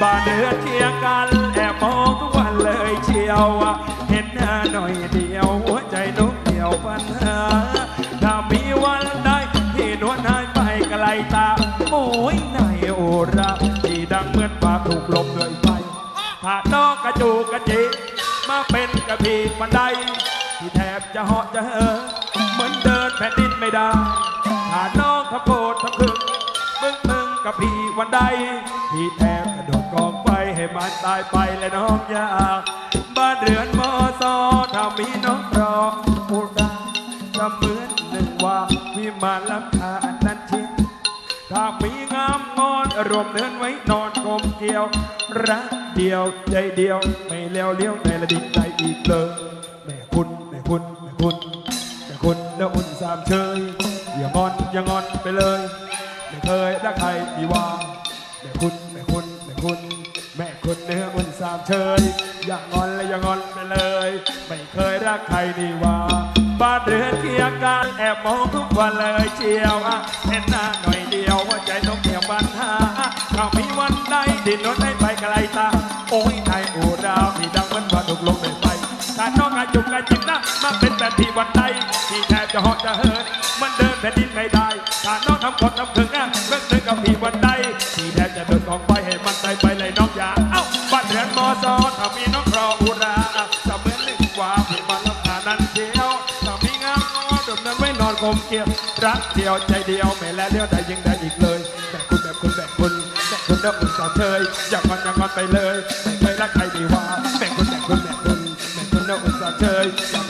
บ้านเดือนเคียงกันแอบมองทุกวันเลยเชียวเห็นหน้าหน่อยเดียวหัวใจนุ่มเดียวปัญหาถ้ามีวันใดที่นวลหายไปไกลตาโอ้ยนายโอราที่ดังเหมือนฟ้าถูกลมด้วยไฟถ้าน้องกระจูกกระจิมาเป็นกระพีบันไดที่แทบจะเหาะจะเหินเหมือนเดินแผ่นดินไม่ได้ถ้าน้องทำโกรธทำคึกมึงมึงกับพี่วันใดที่แทบ นตายไปและน้องยาบ้านเรือนมอซอถ้ามีน้องรออุราจะเหมือนหนึ่งว่าวิมานลำคานนั้นชิดถ้ามีงามงอนรวมเดินไว้นอนกลมเกลียว รักเดียวใจเดียว ไม่เลี้ยวเลี้ยวในระดินใจอีกเลยแม่คุณแม่คุณแม่คุณแม่คุณแล้วอุ่นสามเชยอย่างอนอย่างอนไปเลย ไม่เคยรักใครดีว่าแม่คุณ แม่คุณเนื้ออุ่นสามเชยอย่างอนและอย่างอนไปเลย ไม่เคยรักใครดีว่าบ้านเรือนเคียงกันแอบมองทุกวันเลยเชียวเห็นหน้าหน่อยเดียวหัวใจต้องเกี่ยวปัญหาถ้ามีวันใดดินรถให้ไปไกลตา โอ้ยไทยโอ้ดาวที่ดังเหมันว่าถูกลงในไฟถ้าน้องอาจุกอาจิบนะมาเป็นแบบที่วันใดที่แทบจะหาะจะเหินมันเดินแผ่นดินไม่ได้ถ้าน้องทำกดทำเถึงอะเรื่องนึงกับพี่วันใดที่แทบจะานเรือถ้ามีน้องรออุราจะเหมือนหนึ่งกว่าพี่มันลำคานั้นเดียวถ้ามีงามงอดมนั้นไว้นอนกลมเกลียวรักเดียวใจเดียวไม่แล้วเดียวใดยิงใดอีกเลยแบบคุณแบบคุณแบบคุณแบบคุณแล้วคุณสาวเธยอย่างอนอย่างอนไปเลยไม่เคยรักใครดีว่าแบบคุณแบบคุณแบบคุณแบบคุณแล้วคุณสาวเธยอ